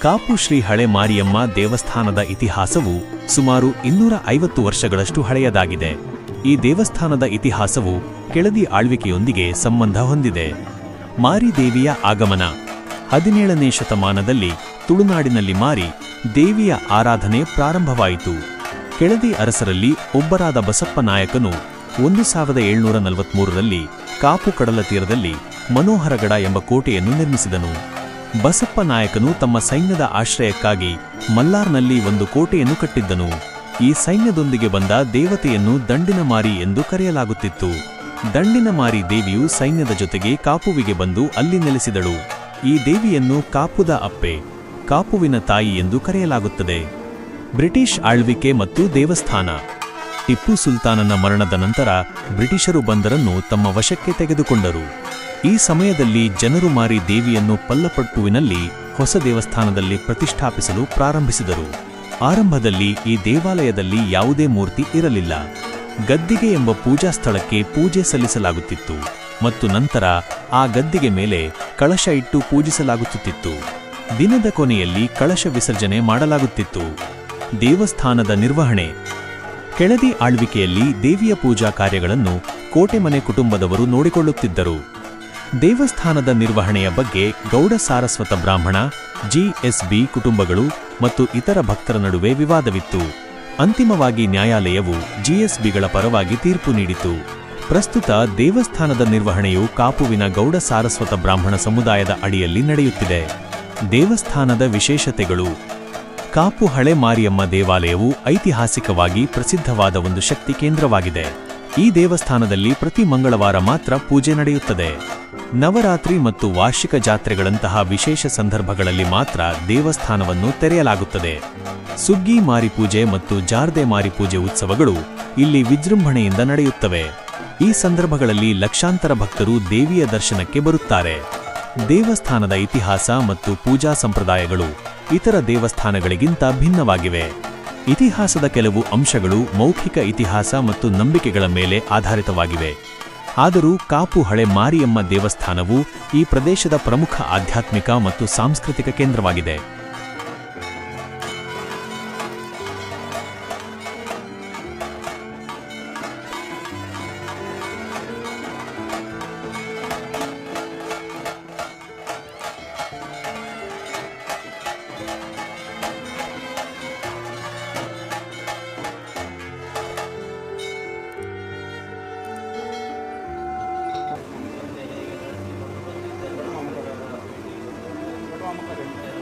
ಕಾಪು ಶ್ರೀ ಹಳೆ ಮಾರಿಯಮ್ಮ ದೇವಸ್ಥಾನದ ಇತಿಹಾಸವು ಸುಮಾರು ಇನ್ನೂರ ಐವತ್ತು ವರ್ಷಗಳಷ್ಟು ಹಳೆಯದಾಗಿದೆ. ಈ ದೇವಸ್ಥಾನದ ಇತಿಹಾಸವು ಕೆಳದಿ ಆಳ್ವಿಕೆಯೊಂದಿಗೆ ಸಂಬಂಧ ಹೊಂದಿದೆ. ಮಾರಿದೇವಿಯ ಆಗಮನ ಹದಿನೇಳನೇ ಶತಮಾನದಲ್ಲಿ ತುಳುನಾಡಿನಲ್ಲಿ ಮಾರಿ ದೇವಿಯ ಆರಾಧನೆ ಪ್ರಾರಂಭವಾಯಿತು. ಕೆಳದಿ ಅರಸರಲ್ಲಿ ಒಬ್ಬರಾದ ಬಸಪ್ಪ ನಾಯಕನು ಒಂದು ಸಾವಿರದ ಏಳ್ನೂರ ನಲವತ್ಮೂರರಲ್ಲಿ ಕಾಪು ಕಡಲ ತೀರದಲ್ಲಿ ಮನೋಹರಗಡ ಎಂಬ ಕೋಟೆಯನ್ನು ನಿರ್ಮಿಸಿದನು. ಬಸಪ್ಪ ನಾಯಕನು ತಮ್ಮ ಸೈನ್ಯದ ಆಶ್ರಯಕ್ಕಾಗಿ ಮಲ್ಲಾರ್ನಲ್ಲಿ ಒಂದು ಕೋಟೆಯನ್ನು ಕಟ್ಟಿದ್ದನು. ಈ ಸೈನ್ಯದೊಂದಿಗೆ ಬಂದ ದೇವತೆಯನ್ನು ದಂಡಿನ ಮಾರಿ ಎಂದು ಕರೆಯಲಾಗುತ್ತಿತ್ತು. ದಂಡಿನ ಮಾರಿ ದೇವಿಯು ಸೈನ್ಯದ ಜೊತೆಗೆ ಕಾಪುವಿಗೆ ಬಂದು ಅಲ್ಲಿ ನೆಲೆಸಿದಳು. ಈ ದೇವಿಯನ್ನು ಕಾಪುದ ಅಪ್ಪೆ, ಕಾಪುವಿನ ತಾಯಿ ಎಂದು ಕರೆಯಲಾಗುತ್ತದೆ. ಬ್ರಿಟಿಷ್ ಆಳ್ವಿಕೆ ಮತ್ತು ದೇವಸ್ಥಾನ. ಟಿಪ್ಪು ಸುಲ್ತಾನನ ಮರಣದ ನಂತರ ಬ್ರಿಟಿಷರು ಬಂದರನ್ನು ತಮ್ಮ ವಶಕ್ಕೆ ತೆಗೆದುಕೊಂಡರು. ಈ ಸಮಯದಲ್ಲಿ ಜನರು ಮಾರಿ ದೇವಿಯನ್ನು ಪಲ್ಲಪಟ್ಟುವಿನಲ್ಲಿ ಹೊಸ ದೇವಸ್ಥಾನದಲ್ಲಿ ಪ್ರತಿಷ್ಠಾಪಿಸಲು ಪ್ರಾರಂಭಿಸಿದರು. ಆರಂಭದಲ್ಲಿ ಈ ದೇವಾಲಯದಲ್ಲಿ ಯಾವುದೇ ಮೂರ್ತಿ ಇರಲಿಲ್ಲ. ಗದ್ದಿಗೆ ಎಂಬ ಪೂಜಾ ಸ್ಥಳಕ್ಕೆ ಪೂಜೆ ಸಲ್ಲಿಸಲಾಗುತ್ತಿತ್ತು ಮತ್ತು ನಂತರ ಆ ಗದ್ದಿಗೆ ಮೇಲೆ ಕಳಶ ಇಟ್ಟು ಪೂಜಿಸಲಾಗುತ್ತಿತ್ತು. ದಿನದ ಕೊನೆಯಲ್ಲಿ ಕಳಶ ವಿಸರ್ಜನೆ ಮಾಡಲಾಗುತ್ತಿತ್ತು. ದೇವಸ್ಥಾನದ ನಿರ್ವಹಣೆ. ಕೆಳದಿ ಆಳ್ವಿಕೆಯಲ್ಲಿ ದೇವಿಯ ಪೂಜಾ ಕಾರ್ಯಗಳನ್ನು ಕೋಟೆಮನೆ ಕುಟುಂಬದವರು ನೋಡಿಕೊಳ್ಳುತ್ತಿದ್ದರು. ದೇವಸ್ಥಾನದ ನಿರ್ವಹಣೆಯ ಬಗ್ಗೆ ಗೌಡ ಸಾರಸ್ವತ ಬ್ರಾಹ್ಮಣ ಜಿಎಸ್ಬಿ ಕುಟುಂಬಗಳು ಮತ್ತು ಇತರ ಭಕ್ತರ ನಡುವೆ ವಿವಾದವಿತ್ತು. ಅಂತಿಮವಾಗಿ ನ್ಯಾಯಾಲಯವು ಜಿಎಸ್ಬಿಗಳ ಪರವಾಗಿ ತೀರ್ಪು ನೀಡಿತು. ಪ್ರಸ್ತುತ ದೇವಸ್ಥಾನದ ನಿರ್ವಹಣೆಯು ಕಾಪುವಿನ ಗೌಡ ಸಾರಸ್ವತ ಬ್ರಾಹ್ಮಣ ಸಮುದಾಯದ ಅಡಿಯಲ್ಲಿ ನಡೆಯುತ್ತಿದೆ. ದೇವಸ್ಥಾನದ ವಿಶೇಷತೆಗಳು. ಕಾಪು ಹಳೆ ಮಾರಿಯಮ್ಮ ದೇವಾಲಯವು ಐತಿಹಾಸಿಕವಾಗಿ ಪ್ರಸಿದ್ಧವಾದ ಒಂದು ಶಕ್ತಿ ಕೇಂದ್ರವಾಗಿದೆ. ಈ ದೇವಸ್ಥಾನದಲ್ಲಿ ಪ್ರತಿ ಮಂಗಳವಾರ ಮಾತ್ರ ಪೂಜೆ ನಡೆಯುತ್ತದೆ. ನವರಾತ್ರಿ ಮತ್ತು ವಾರ್ಷಿಕ ಜಾತ್ರೆಗಳಂತಹ ವಿಶೇಷ ಸಂದರ್ಭಗಳಲ್ಲಿ ಮಾತ್ರ ದೇವಸ್ಥಾನವನ್ನು ತೆರೆಯಲಾಗುತ್ತದೆ. ಸುಗ್ಗಿ ಮಾರಿಪೂಜೆ ಮತ್ತು ಜಾರ್ದೆ ಮಾರಿಪೂಜೆ ಉತ್ಸವಗಳು ಇಲ್ಲಿ ವಿಜೃಂಭಣೆಯಿಂದ ನಡೆಯುತ್ತವೆ. ಈ ಸಂದರ್ಭಗಳಲ್ಲಿ ಲಕ್ಷಾಂತರ ಭಕ್ತರು ದೇವಿಯ ದರ್ಶನಕ್ಕೆ ಬರುತ್ತಾರೆ. ದೇವಸ್ಥಾನದ ಇತಿಹಾಸ ಮತ್ತು ಪೂಜಾ ಸಂಪ್ರದಾಯಗಳು ಇತರ ದೇವಸ್ಥಾನಗಳಿಗಿಂತ ಭಿನ್ನವಾಗಿವೆ. ಇತಿಹಾಸದ ಕೆಲವು ಅಂಶಗಳು ಮೌಖಿಕ ಇತಿಹಾಸ ಮತ್ತು ನಂಬಿಕೆಗಳ ಮೇಲೆ ಆಧಾರಿತವಾಗಿವೆ. ಆದರೂ ಕಾಪು ಹಳೆ ಮಾರಿಯಮ್ಮ ದೇವಸ್ಥಾನವು ಈ ಪ್ರದೇಶದ ಪ್ರಮುಖ ಆಧ್ಯಾತ್ಮಿಕ ಮತ್ತು ಸಾಂಸ್ಕೃತಿಕ ಕೇಂದ್ರವಾಗಿದೆ. makarinig.